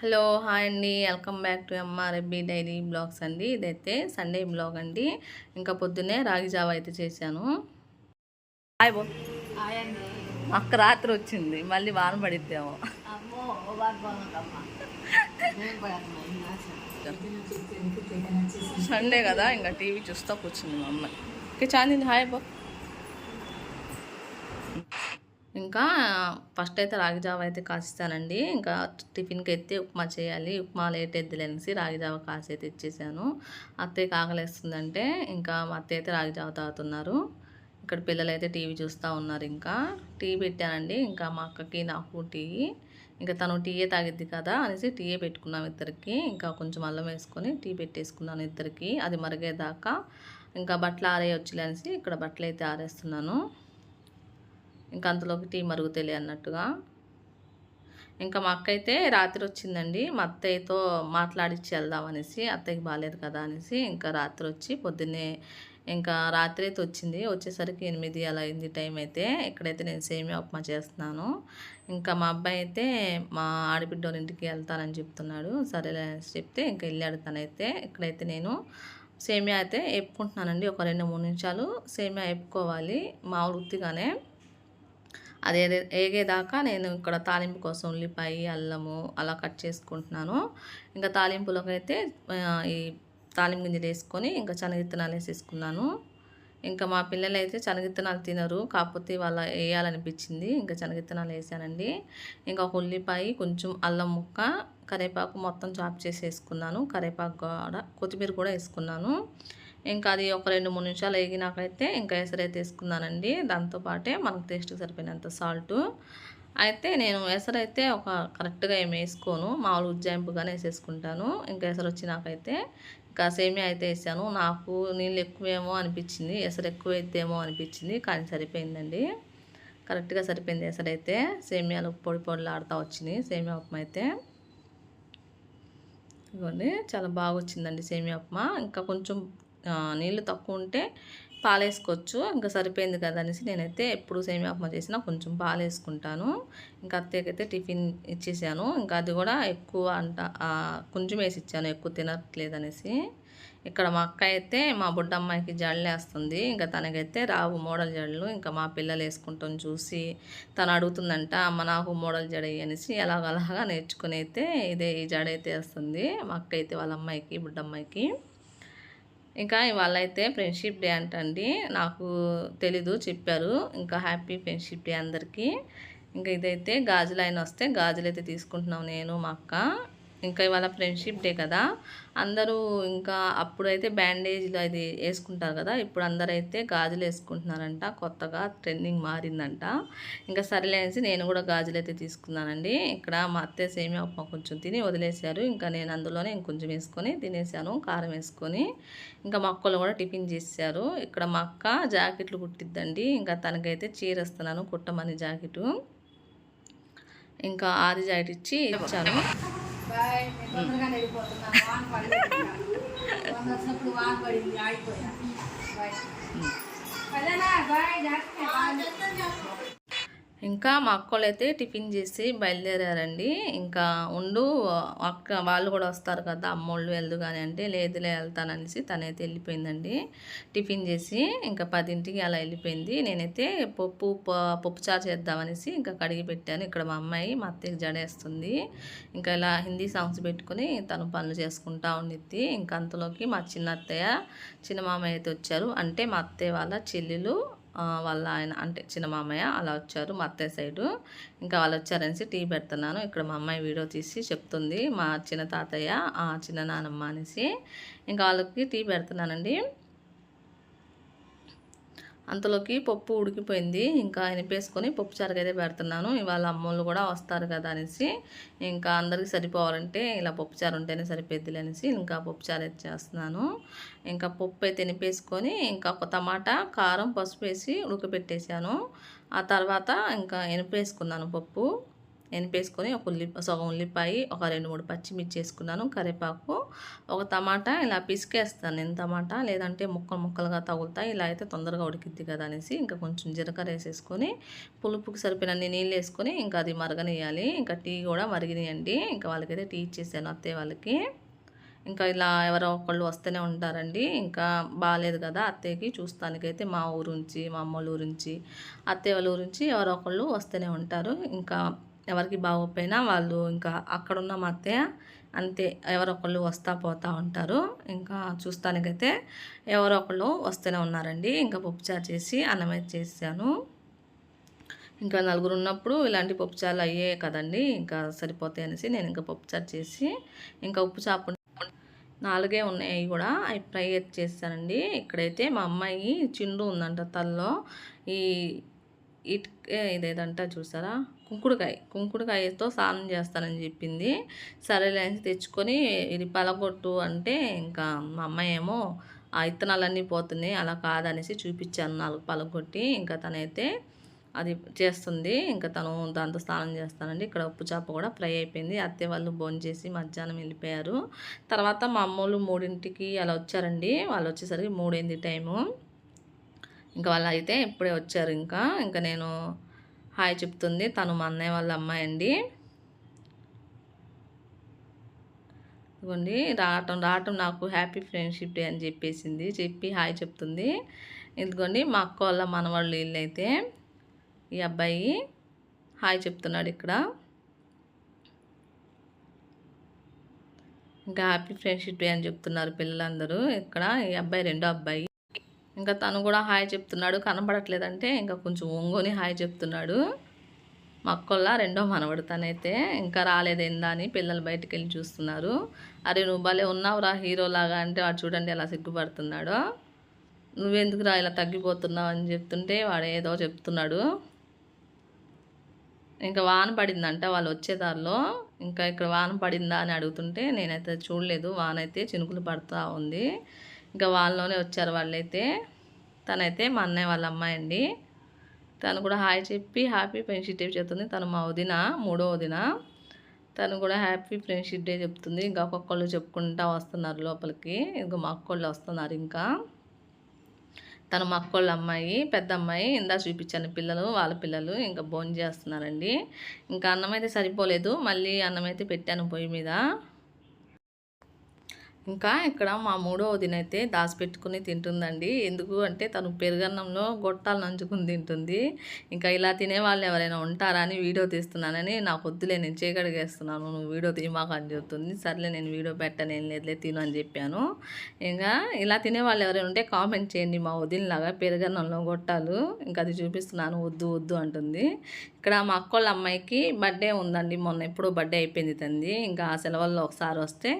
Hello hi అండి. Welcome back to ఎంఆర్ఎబ్బి diary blogs అండి. ఇదైతే సండే బ్లాగ్ అండి. ఇంకా పొద్దున్నే రాగి జావ అయితే చేశాను. హాయ్ బో. అక్క రాత్రి వచ్చింది. మళ్ళీ వాన పడిద్దేమో. సండే కదా ఇంకా టీవీ చూస్తూ కూర్చుంది మా అమ్మాయి ఇంకా చాందింది హాయ్ బో. ఇంకా ఫస్ట్ అయితే రాగి జావ అయితే కాసిస్తానండి. ఇంకా టిఫిన్కి అయితే ఉప్మా చేయాలి. ఉప్మా లేట్ ఎద్దులు రాగి జావ కాసి అయితే ఇచ్చేసాను. అత్తయ్య కాకలేస్తుందంటే ఇంకా మా అత్తయ్య అయితే రాగి జావ తాగుతున్నారు. ఇక్కడ పిల్లలు అయితే టీవీ చూస్తూ ఉన్నారు ఇంకా. టీ పెట్టానండి. ఇంకా మా అక్కకి నాకు టీ. ఇంకా తను టీయే తాగిద్ది కదా అనేసి టీయే పెట్టుకున్నాం ఇద్దరికి. ఇంకా కొంచెం అల్లం వేసుకొని టీ పెట్టేసుకున్నాను ఇద్దరికి. అది మరిగేదాకా ఇంకా బట్టలు ఆరేయొచ్చులే అనేసి ఇక్కడ బట్టలు అయితే ఆరేస్తున్నాను. ఇంకా అంతలోకి టీ మరుగుతలే అన్నట్టుగా. ఇంకా మా అక్క అయితే రాత్రి వచ్చిందండి మా అత్తయ్యతో మాట్లాడిచ్చి వెళ్దాం అనేసి అత్తయ్యకి బాగాలేదు కదా అనేసి ఇంకా రాత్రి వచ్చి పొద్దున్నే ఇంకా రాత్రి అయితే వచ్చింది వచ్చేసరికి ఎనిమిది అలా అయింది టైం అయితే ఇక్కడైతే నేను సేమియా ఉప్మా చేస్తున్నాను. ఇంకా మా అబ్బాయి అయితే మా ఆడబిడ్డ ఇంటికి వెళ్తానని చెప్తున్నాడు. సరేలే అనేసి చెప్తే ఇంకా వెళ్ళాడు తనైతే. ఇక్కడైతే నేను సేమియా అయితే వేపుకుంటున్నానండి ఒక రెండు మూడు నిమిషాలు సేమియా వేపుకోవాలి మామూలు వృత్తిగానే అది ఏదే- ఏగేదాకా నేను ఇక్కడ తాలింపు కోసం ఉల్లిపాయ అల్లము అలా కట్ చేసుకుంటున్నాను. ఇంకా తాలింపులోకి అయితే ఈ తాలింపు గింజలు వేసుకొని ఇంకా శనగిత్తనాలు వేసేసుకున్నాను. ఇంకా మా పిల్లలు అయితే శనగిత్తనాలు తినరు కాకపోతే వాళ్ళ వేయాలనిపించింది. ఇంకా శనగిత్తనాలు వేసానండి. ఇంకా ఒక ఉల్లిపాయ కొంచెం అల్లం ముక్క కరివేపాకు మొత్తం చాప్ చేసి వేసుకున్నాను కరివేపాకు కూడా కొత్తిమీర కూడా వేసుకున్నాను. ఇంకా అది ఒక రెండు మూడు నిమిషాలు వేగినాకైతే ఇంకా ఎసరైతే వేసుకున్నానండి దాంతోపాటే మనకు టేస్ట్కి సరిపోయినంత సాల్ట్. అయితే నేను ఎసరైతే ఒక కరెక్ట్గా ఏమి వేసుకోను. మామూలు ఉజ్జాయింపుగానే వేసేసుకుంటాను. ఇంకా ఎసరు వచ్చినాకైతే ఇంకా సేమియా అయితే వేసాను. నాకు నీళ్ళు ఎక్కువేమో అనిపించింది. ఎసరు ఎక్కువ అయితేమో అనిపించింది. కానీ సరిపోయిందండి. కరెక్ట్గా సరిపోయింది ఎసరైతే. సేమియాలు పొడి పొడిలాడుతూ వచ్చింది. సేమియా ఉప్మా అయితే. ఇదిగోండి చాలా బాగా వచ్చిందండి సేమియా ఉప్మా. ఇంకా కొంచెం నీళ్ళు తక్కువ ఉంటే పాలు వేసుకోవచ్చు ఇంకా సరిపోయింది కదా అనేసి నేనైతే ఎప్పుడు సేమియా ఉప్మా చేసినా కొంచెం పాలు వేసుకుంటాను ఇంకా అత్తయ్యకైతే టిఫిన్ ఇచ్చేసాను. ఇంకా అది కూడా ఎక్కువ అంట కొంచెం వేసి ఇచ్చాను ఎక్కువ తినట్లేదు అనేసి. ఇక్కడ మా అక్క అయితే మా బుడ్డ అమ్మాయికి జడలు వేస్తుంది. ఇంకా తనకైతే రావు మోడల్ జడలు. ఇంకా మా పిల్లలు వేసుకుంటాం చూసి తను అడుగుతుందంట అమ్మ నాకు మోడల్ జడ అనేసి. ఎలాగలాగా నేర్చుకుని అయితే ఇదే ఈ జడ అయితే వేస్తుంది మా అక్క అయితే వాళ్ళ అమ్మాయికి బుడ్డ అమ్మాయికి ఇంకా ఇవాళ అయితే ఫ్రెండ్షిప్ డే అంటండి. నాకు తెలీదు చెప్పారు. ఇంకా హ్యాపీ ఫ్రెండ్షిప్ డే అందరికీ. ఇంకా ఇదైతే గాజులు అయిన వస్తే గాజులు అయితే తీసుకుంటున్నాం నేను మా అక్క. ఇంకా ఇవాళ ఫ్రెండ్షిప్ డే కదా అందరూ ఇంకా అప్పుడైతే బ్యాండేజ్లు అది వేసుకుంటారు కదా ఇప్పుడు అందరూ అయితే గాజులు వేసుకుంటున్నారంట కొత్తగా ట్రెండింగ్ మారిందంట. ఇంకా సరేలే అనేసి నేను కూడా గాజులు అయితే తీసుకున్నానండి. ఇక్కడ మా అత్తే సేమియా ఉప్మా కొంచెం తిని వదిలేశారు. ఇంకా నేను అందులోనే ఇంకొంచెం వేసుకొని తినేసాను కారం వేసుకొని. ఇంకా మా అక్కలు కూడా టిఫిన్ చేశారు ఇక్కడ మా అక్క జాకెట్లు కుట్టిద్దండి. ఇంకా తనకైతే చీర వస్తున్నాను కుట్టమని జాకెట్. ఇంకా ఆది జాకెట్ ఇచ్చి ఇచ్చాను. బాయ్ నేను తొందరగా వెళ్ళిపోతున్నా. వాన్ పడింది. వాన్ వచ్చినప్పుడు వాన్ పడింది ఆగిపోయా. బాయ్. పదేనా? బాయ్ జాగ్రత్త. ఇంకా మా అక్కలు అయితే టిఫిన్ చేసి బయలుదేరారండి. ఇంకా ఉండు అక్క వాళ్ళు కూడా వస్తారు కదా అమ్మోళ్ళు వెళ్దు కానీ అంటే లేదులే వెళ్తాననేసి తనైతే వెళ్ళిపోయిందండి. టిఫిన్ చేసి ఇంకా పదింటికి అలా వెళ్ళిపోయింది. నేనైతే పప్పు పప్పు చారు చేద్దామనేసి ఇంకా కడిగి పెట్టాను. ఇక్కడ మా అమ్మాయి మా అత్తయ్యకి జడేస్తుంది ఇంకా ఇలా హిందీ సాంగ్స్ పెట్టుకుని తను పనులు చేసుకుంటా ఉండిద్ది. ఇంకా అంతలోకి మా చిన్న అత్తయ్య చిన్న మామయ్య అయితే వచ్చారు. అంటే మా అత్తయ్య వాళ్ళ చెల్లెలు వాళ్ళ ఆయన అంటే చిన్న మామయ్య అలా వచ్చారు మా అత్తయ్య సైడు. ఇంకా వాళ్ళు వచ్చారనేసి టీ పెడుతున్నాను. ఇక్కడ మా అమ్మాయి వీడియో తీసి చెప్తుంది. మా చిన్న తాతయ్య ఆ, చిన్న నానమ్మ అనేసి. ఇంకా వాళ్ళకి టీ పెడుతున్నానండి. అంతలోకి పప్పు ఉడికిపోయింది. ఇంకా ఎనిపేసుకొని పప్పు చారుకైతే పెడుతున్నాను. ఇవాళ అమ్మోళ్ళు కూడా వస్తారు కదా అనేసి. ఇంకా అందరికీ సరిపోవాలంటే ఇలా పప్పు చారు ఉంటేనే సరిపోద్ది అనేసి ఇంకా పప్పు చారు అయితే చేస్తున్నాను. ఇంకా పప్పు అయితే ఎనిపేసుకొని ఇంకా ఒక టమాటా కారం పసుపు వేసి ఉడకబెట్టేశాను. ఆ తర్వాత ఇంకా ఎనిపేసుకున్నాను పప్పు. ఎనిపేసుకొని ఒక ఉల్లి సగం ఉల్లిపాయ ఒక రెండు మూడు పచ్చిమిర్చి వేసుకున్నాను కరివేపాకు ఒక టమాటా ఇలా పిసికేస్తాను. నేను టమాటా లేదంటే ముక్కలు ముక్కలుగా తగులుతాయి ఇలా అయితే తొందరగా ఉడికిద్ది కదా అనేసి ఇంకా కొంచెం జీలకర్ర వేసేసుకొని పులుపుకి సరిపోయినన్ని నీళ్ళు వేసుకొని ఇంకా అది మరగనియాలి ఇంకా టీ కూడా మరిగినాయండి. ఇంకా వాళ్ళకైతే టీ ఇచ్చేసాను అత్తయ్య వాళ్ళకి. ఇంకా ఇలా ఎవరో ఒకళ్ళు వస్తూనే ఉంటారండి. ఇంకా బాగాలేదు కదా అత్తయ్యకి. చూస్తానికైతే మా ఊరు నుంచి మా అమ్మల ఊరు నుంచి అత్తయ్య వాళ్ళ ఊరు నుంచి ఎవరో ఒకళ్ళు వస్తూనే ఉంటారు. ఇంకా ఎవరికి బాగోకపోయినా వాళ్ళు ఇంకా అక్కడున్న మా అత్తయ్య అంతే ఎవరొకళ్ళు వస్తా పోతా ఉంటారు. ఇంకా చూస్తానికైతే ఎవరొకళ్ళు వస్తూనే ఉన్నారండి. ఇంకా పప్పుచారు చేసి అన్నం అయితే ఇంకా నలుగురు ఉన్నప్పుడు ఇలాంటి పప్పుచారులు అయ్యే కదండి ఇంకా సరిపోతాయి అనేసి నేను ఇంకా పప్పుచారు చేసి ఇంకా ఉప్పు చాపు నాలుగే ఉన్నాయి కూడా అవి ఫ్రై చేస్తానండి. ఇక్కడైతే మా అమ్మాయి చిండు ఉందంట తల్లో. ఈ ఇట్ ఇదేదంట చూసారా? కుంకుడుకాయ. కుంకుడుకాయతో స్నానం చేస్తానని చెప్పింది. సరేలే అని తెచ్చుకొని ఇది పలగొట్టు అంటే ఇంకా మా అమ్మాయి ఏమో ఆ ఇత్తనాలన్నీ పోతున్నాయి అలా కాదనేసి చూపించాను నాలుగు పలగొట్టి ఇంకా తనైతే అది చేస్తుంది. ఇంకా తను దాంతో స్నానం చేస్తానండి. ఇక్కడ ఉప్పు చేప కూడా ఫ్రై అయిపోయింది. అత్తే వాళ్ళు భోంచేసి మధ్యాహ్నం వెళ్ళిపోయారు. తర్వాత మా అమ్మోళ్ళు మూడింటికి అలా వచ్చారండి. వాళ్ళు వచ్చేసరికి మూడైంది టైము. ఇంకా వాళ్ళు అయితే ఇప్పుడే వచ్చారు ఇంకా. ఇంకా నేను హాయ్ చెప్తుంది. తను మా అన్నయ్య వాళ్ళ అమ్మాయి అండి. ఇదిగోండి రావటం రావటం నాకు హ్యాపీ ఫ్రెండ్షిప్ డే అని చెప్పేసింది. చెప్పి హాయ్ చెప్తుంది. ఇదిగోండి మా అక్క వాళ్ళ మనవాళ్ళు వీళ్ళైతే ఈ అబ్బాయి హాయ్ చెప్తున్నాడు ఇక్కడ. ఇంకా హ్యాపీ ఫ్రెండ్షిప్ డే అని చెప్తున్నారు పిల్లలందరూ. ఇక్కడ ఈ అబ్బాయి రెండో అబ్బాయి. ఇంకా తను కూడా హాయ్ చెప్తున్నాడు. కనపడట్లేదంటే ఇంకా కొంచెం ఒంగోని హాయ్ చెప్తున్నాడు. మా రెండో మనవడు తనైతే ఇంకా రాలేదేందా అని పిల్లలు బయటకు వెళ్ళి చూస్తున్నారు. అరే నువ్వు భలే ఉన్నావురా హీరోలాగా అంటే వాడు చూడండి ఎలా సిగ్గుపడుతున్నాడో. నువ్వెందుకురా ఇలా తగ్గిపోతున్నావు అని చెప్తుంటే వాడు ఏదో చెప్తున్నాడు. ఇంకా వాన పడిందంట వాళ్ళు వచ్చేదారిలో ఇంకా ఇక్కడ వాన పడిందా అని అడుగుతుంటే నేనైతే చూడలేదు. వాన అయితే చినుకులు పడుతూ ఉంది. ఇంకా వాళ్ళలోనే వచ్చారు వాళ్ళైతే. తనైతే మా అన్నయ్య వాళ్ళ అమ్మాయి అండి. తను కూడా హాయ్ చెప్పి హ్యాపీ ఫ్రెండ్షిప్ డే చెప్తుంది. తను మా వదిన మూడో వదిన. తను కూడా హ్యాపీ ఫ్రెండ్షిప్ డే చెప్తుంది. ఇంకా ఒక్కొక్కళ్ళు చెప్పుకుంటా వస్తున్నారు లోపలికి. ఇంకా మా అక్కోళ్ళు వస్తున్నారు ఇంకా. తను మా అక్కోళ్ళ అమ్మాయి పెద్ద అమ్మాయి. ఇందా చూపించాను పిల్లలు వాళ్ళ పిల్లలు. ఇంకా భోజనం చేస్తున్నారండి. ఇంకా అన్నం అయితే సరిపోలేదు. మళ్ళీ అన్నం అయితే పెట్టాను పొయ్యి మీద. ఇంకా ఇక్కడ మా మూడో వదిన అయితే దాచిపెట్టుకుని తింటుందండి. ఎందుకు అంటే తను పెరుగన్నంలో గొట్టాలు నంచుకుని తింటుంది. ఇంకా ఇలా తినే వాళ్ళు ఎవరైనా ఉంటారా అని వీడియో తీస్తున్నానని నాకు వద్దులే నేను చీకడిగేస్తున్నాను నువ్వు వీడియో తీమాక అని చెప్తుంది. సర్లే నేను వీడియో పెట్టను ఏం లేదులే తిను అని చెప్పాను. ఇంకా ఇలా తినే వాళ్ళు ఎవరైనా ఉంటే కామెంట్ చేయండి మా వదినలాగా పెరుగన్నంలో గొట్టాలు. ఇంకా అది చూపిస్తున్నాను వద్దు వద్దు అంటుంది. ఇక్కడ మా అక్కోళ్ళ అమ్మాయికి బర్త్డే ఉందండి మొన్న ఎప్పుడో బర్త్డే అయిపోయింది తంది ఇంకా ఆ సెలవుల్లో ఒకసారి వస్తే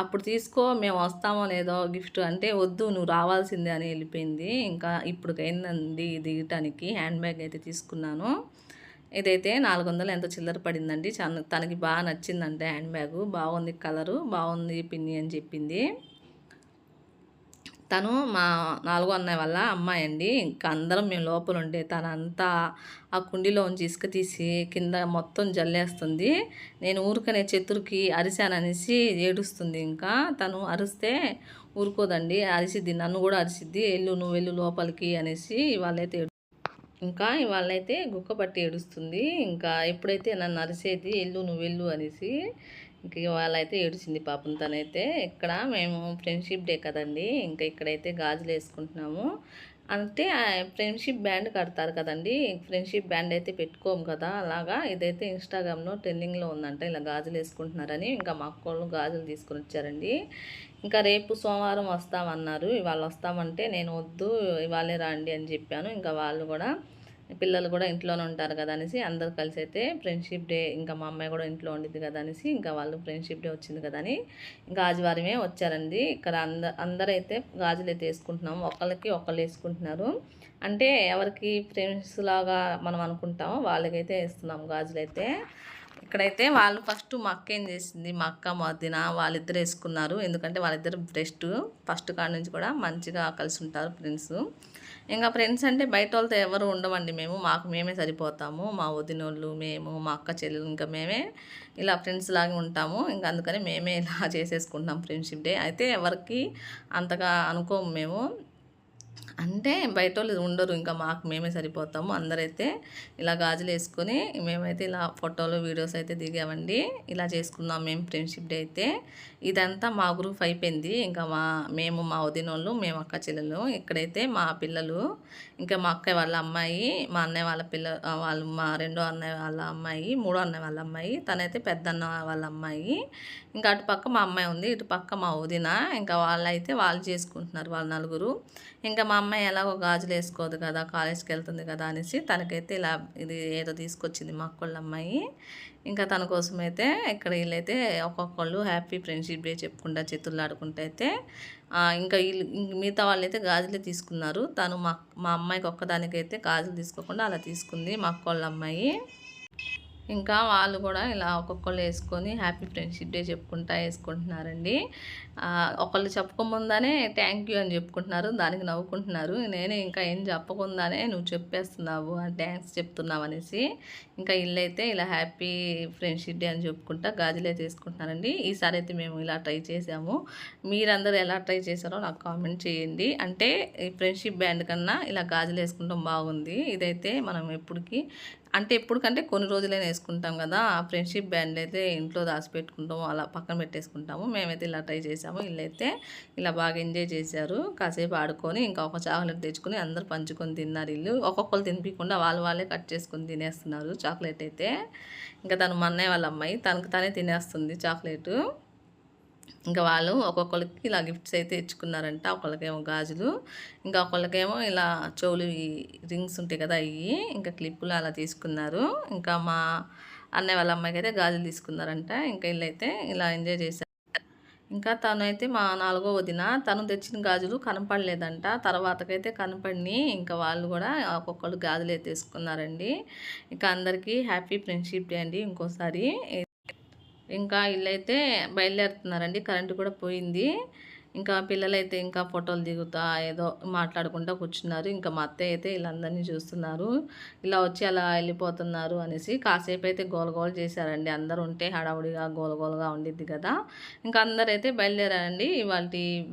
అప్పుడు తీసుకో మేము వస్తామో లేదో గిఫ్ట్ అంటే వద్దు నువ్వు రావాల్సిందే అని వెళ్ళిపోయింది. ఇంకా ఇప్పుడు అయిందండి దిగటానికి హ్యాండ్ బ్యాగ్ అయితే తీసుకున్నాను. ఇదైతే నాలుగు వందలు ఎంతో చిల్లర పడిందండి. తనకి బాగా నచ్చిందంటే హ్యాండ్ బ్యాగు. బాగుంది కలరు బాగుంది పిన్ని అని చెప్పింది. తను మా నాలుగో అన్నయ్య వల్ల అమ్మాయి అండి. ఇంకా అందరం మేము లోపల ఉండే తనంతా ఆ కుండీలోంచి ఇసుక తీసి కింద మొత్తం జల్లేస్తుంది. నేను ఊరికనే చెతురికి అరిశాననేసి ఏడుస్తుంది ఇంకా. తను అరిస్తే ఊరుకోదండి. అరిసిద్ది నన్ను కూడా అరిసిద్ది. వెళ్ళు నువ్వు వెళ్ళు లోపలికి అనేసి వాళ్ళైతే ఏడు- ఇంకా ఇవాళైతే గుక్క పట్టి ఏడుస్తుంది. ఇంకా ఎప్పుడైతే నన్ను అరిసేది వెళ్ళు నువ్వు వెళ్ళు అనేసి ఇంక వాళ్ళైతే ఏడిచింది పాపం తనైతే. ఇక్కడ మేము ఫ్రెండ్షిప్ డే కదండి ఇంకా ఇక్కడైతే గాజులు వేసుకుంటున్నాము. అంటే ఫ్రెండ్షిప్ బ్యాండ్ కడతారు కదండి ఫ్రెండ్షిప్ బ్యాండ్ అయితే పెట్టుకోము కదా. అలాగా ఇదైతే ఇన్స్టాగ్రామ్లో ట్రెండింగ్లో ఉందంట ఇలా గాజులు వేసుకుంటున్నారని. ఇంకా మా అక్కోళ్ళు గాజులు తీసుకొని వచ్చారండి. ఇంకా రేపు సోమవారం వస్తామన్నారు. ఇవాళ వస్తామంటే నేను వద్దు ఇవాళే రండి అని చెప్పాను. ఇంకా వాళ్ళు కూడా పిల్లలు కూడా ఇంట్లోనే ఉంటారు కదా అనేసి అందరు కలిసి అయితే ఫ్రెండ్షిప్ డే ఇంకా మా అమ్మాయి కూడా ఇంట్లో ఉండిద్ది కదా అనేసి ఇంకా వాళ్ళు ఫ్రెండ్షిప్ డే వచ్చింది కదా అని గాజువారమే వచ్చారండి. ఇక్కడ అంద అందరైతే గాజులు అయితే వేసుకుంటున్నాము. ఒకళ్ళకి ఒకళ్ళు వేసుకుంటున్నారు. అంటే ఎవరికి ఫ్రెండ్స్ లాగా మనం అనుకుంటామో వాళ్ళకైతే వేస్తున్నాం గాజులు అయితే. ఇక్కడైతే వాళ్ళు ఫస్ట్ మా అక్క ఏం చేసింది? మా అక్క మా వాళ్ళిద్దరు వేసుకున్నారు. ఎందుకంటే వాళ్ళిద్దరు బెస్ట్ ఫస్ట్ కాడ నుంచి కూడా మంచిగా కలిసి ఉంటారు ఫ్రెండ్స్ ఇంకా ఫ్రెండ్స్ అంటే బయట వాళ్ళతో ఎవరు ఉండమండి మేము. మాకు మేమే సరిపోతాము. మా వదినోళ్ళు మేము మా అక్క చెల్లెలు ఇంకా మేమే ఇలా ఫ్రెండ్స్ లాగా ఉంటాము. ఇంకా అందుకని మేమే ఇలా చేసేసుకుంటాం ఫ్రెండ్షిప్ డే. అయితే ఎవరికి అంతగా అనుకోము మేము. అంటే బయట వాళ్ళు ఉండరు. ఇంకా మాకు మేమే సరిపోతాము. అందరైతే ఇలా గాజులు వేసుకొని మేమైతే ఇలా ఫోటోలు వీడియోస్ అయితే దిగామండి. ఇలా చేసుకున్నాం మేము ఫ్రెండ్షిప్ డే అయితే. ఇదంతా మా గ్రూప్ అయిపోయింది. ఇంకా మా మేము మా వదినోళ్ళు మేము అక్క చెల్లెలు ఇక్కడైతే మా పిల్లలు ఇంకా మా అక్క వాళ్ళ అమ్మాయి మా అన్నయ్య వాళ్ళ పిల్ల వాళ్ళు మా రెండో అన్నయ్య వాళ్ళ అమ్మాయి మూడో అన్నయ్య వాళ్ళ అమ్మాయి తనైతే పెద్ద అన్న వాళ్ళ అమ్మాయి. ఇంకా అటు పక్క మా అమ్మాయి ఉంది ఇటు పక్క మా వదిన. ఇంకా వాళ్ళైతే వాళ్ళు చేసుకుంటున్నారు వాళ్ళ నలుగురు. ఇంకా మా అమ్మాయి ఎలాగో గాజులు వేసుకోదు కదా కాలేజ్కి వెళ్తుంది కదా అనేసి తనకైతే ఇలా ఇది ఏదో తీసుకొచ్చింది మా అక్కోళ్ళ అమ్మాయి. ఇంకా తన కోసం అయితే ఇక్కడ వీళ్ళైతే ఒక్కొక్కళ్ళు హ్యాపీ ఫ్రెండ్షిప్ డే చెప్పుకుంటా చేతులు ఆడుకుంటూ అయితే ఇంకా వీళ్ళు మిగతా వాళ్ళు అయితే గాజులే తీసుకున్నారు. తను మా మా అమ్మాయికి ఒక్కదానికైతే గాజులు తీసుకోకుండా అలా తీసుకుంది మా అక్కోళ్ళ అమ్మాయి. ఇంకా వాళ్ళు కూడా ఇలా ఒక్కొక్కళ్ళు వేసుకొని హ్యాపీ ఫ్రెండ్షిప్ డే చెప్పుకుంటా వేసుకుంటున్నారండి. ఒకళ్ళు చెప్పకముందానే థ్యాంక్ యూ అని చెప్పుకుంటున్నారు దానికి నవ్వుకుంటున్నారు. నేనే ఇంకా ఏం చెప్పకుండానే నువ్వు చెప్పేస్తున్నావు థ్యాంక్స్ చెప్తున్నావు అనేసి ఇంకా ఇల్లైతే ఇలా హ్యాపీ ఫ్రెండ్షిప్ డే అని చెప్పుకుంటా గాజులే తీసుకుంటున్నారండి. వేసుకుంటున్నారండి ఈసారి అయితే మేము ఇలా ట్రై చేసాము. మీరందరూ ఎలా ట్రై చేశారో నాకు కామెంట్ చేయండి. అంటే ఈ ఫ్రెండ్షిప్ బ్యాండ్ కన్నా ఇలా గాజులు వేసుకుంటాం బాగుంది. ఇదైతే మనం ఎప్పటికీ అంటే ఎప్పటికంటే కొన్ని రోజులైనా వేసుకుంటాం కదా ఆ ఫ్రెండ్షిప్ బ్యాండ్ అయితే ఇంట్లో దాచిపెట్టుకుంటాము అలా పక్కన పెట్టేసుకుంటాము. మేమైతే ఇలా ట్రై చేసాము వీళ్ళైతే ఇలా బాగా ఎంజాయ్ చేశారు. కాసేపు ఆడుకొని ఇంకా ఒక చాక్లెట్ తెచ్చుకొని అందరు పంచుకొని తిన్నారు వీళ్ళు ఒక్కొక్కరు తినిపించకుండా వాళ్ళు వాళ్ళే కట్ చేసుకొని తినేస్తున్నారు చాక్లెట్ అయితే. ఇంకా తను మా అన్నయ్య వాళ్ళ అమ్మాయి తనకు తనే తినేస్తుంది చాక్లెట్. ఇంకా వాళ్ళు ఒక్కొక్కరికి ఇలా గిఫ్ట్స్ అయితే ఇచ్చుకున్నారంట ఒకళ్ళకేమో గాజులు ఇంకా ఒకళ్ళకేమో ఇలా చెవులు రింగ్స్ ఉంటాయి కదా అవి ఇంకా క్లిప్పులు అలా తీసుకున్నారు. ఇంకా మా అన్నయ్య వాళ్ళ అమ్మాయికి అయితే గాజులు తీసుకున్నారంట. ఇంకా వీళ్ళైతే ఇలా ఎంజాయ్ చేశారు. ఇంకా తను అయితే మా నాలుగో వదిన తను తెచ్చిన గాజులు కనపడలేదంట. తర్వాతకైతే కనపడిని. ఇంకా వాళ్ళు కూడా ఒక్కొక్కరు గాజులు అయితే తీసుకున్నారండి. ఇంకా అందరికీ హ్యాపీ ఫ్రెండ్షిప్ డే అండి ఇంకోసారి. ఇంకా వీళ్ళైతే బయలుదేరుతున్నారండి కరెంటు కూడా పోయింది. ఇంకా పిల్లలైతే ఇంకా ఫోటోలు దిగుతా ఏదో మాట్లాడుకుంటూ కూర్చున్నారు. ఇంకా మా అత్తయ్య అయితే వీళ్ళందరినీ చూస్తున్నారు. ఇలా వచ్చి అలా వెళ్ళిపోతున్నారు అనేసి కాసేపు అయితే గోల చేశారండి. అందరూ ఉంటే హడావుడిగా గోలగోలగా ఉండిద్ది కదా. ఇంకా అందరైతే బయలుదేరారండి. ఇవాళ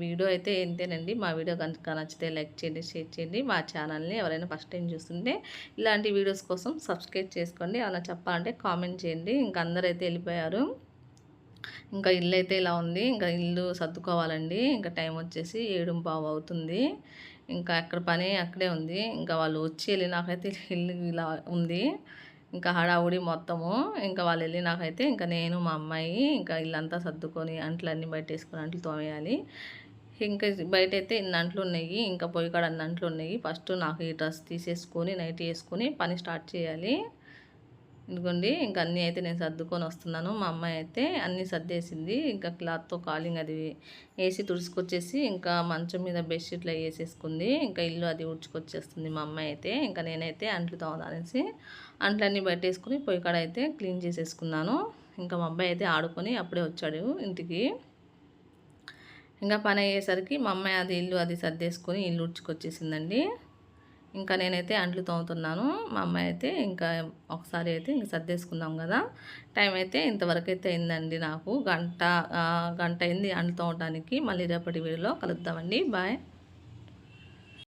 వీడియో అయితే ఇంతేనండి. మా వీడియో కనుక నచ్చితే లైక్ చేయండి షేర్ చేయండి. మా ఛానల్ని ఎవరైనా ఫస్ట్ టైం చూస్తుంటే ఇలాంటి వీడియోస్ కోసం సబ్స్క్రైబ్ చేసుకోండి. అలా చెప్పాలంటే కామెంట్ చేయండి. ఇంకా అందరైతే వెళ్ళిపోయారు. ఇంకా ఇల్లు అయితే ఇలా ఉంది. ఇంకా ఇల్లు సర్దుకోవాలండి. ఇంకా టైం వచ్చేసి ఏడు పావు అవుతుంది. ఇంకా ఎక్కడ పని అక్కడే ఉంది. ఇంకా వాళ్ళు వచ్చి వెళ్ళి నాకైతే ఇల్లు ఇలా ఉంది. ఇంకా హడావుడి మొత్తము. ఇంకా వాళ్ళు వెళ్ళి నాకైతే ఇంకా నేను మా అమ్మాయి ఇంకా ఇల్లంతా సర్దుకొని అంట్లన్నీ బయట వేసుకొని అంట్లు తోమేయాలి. ఇంకా బయట అయితే ఇన్ని అంట్లు ఉన్నాయి. ఇంకా పొయ్యి కాడ అన్ని అంట్లు ఉన్నాయి. ఫస్ట్ నాకు ఈ డ్రెస్ తీసేసుకొని నైట్ వేసుకొని పని స్టార్ట్ చేయాలి. ఇదిగోండి ఇంకా అన్నీ అయితే నేను సర్దుకొని వస్తున్నాను. మా అమ్మాయి అయితే అన్నీ సర్దేసింది. ఇంకా క్లాత్తో కాలింగ్ అది వేసి తుడుచుకొచ్చేసి ఇంకా మంచం మీద బెడ్షీట్లు వేసేసుకుంది. ఇంకా ఇల్లు అది ఉడ్చుకొచ్చేస్తుంది మా అమ్మాయి అయితే. ఇంకా నేనైతే అంట్లు తోమదానేసి అంట్లన్నీ బయటేసుకుని పొయ్యి కాడ అయితే క్లీన్ చేసేసుకున్నాను. ఇంకా మా అబ్బాయి అయితే ఆడుకొని అప్పుడే వచ్చాడు ఇంటికి. ఇంకా పని అయ్యేసరికి మా అమ్మాయి అది ఇల్లు అది సర్దేసుకొని ఇల్లు ఉడ్చుకొచ్చేసిందండి ఇంకా నేనైతే అంట్లు తోముతున్నాను. మా అమ్మాయి అయితే ఇంకా ఒకసారి అయితే ఇంక సర్దేసుకున్నాం కదా. టైం అయితే ఇంతవరకు అయితే అయిందండి నాకు. గంట గంట అయింది అంట్లు తోమటానికి. మళ్ళీ రేపటి వీడియోలో కలుద్దామండి. బాయ్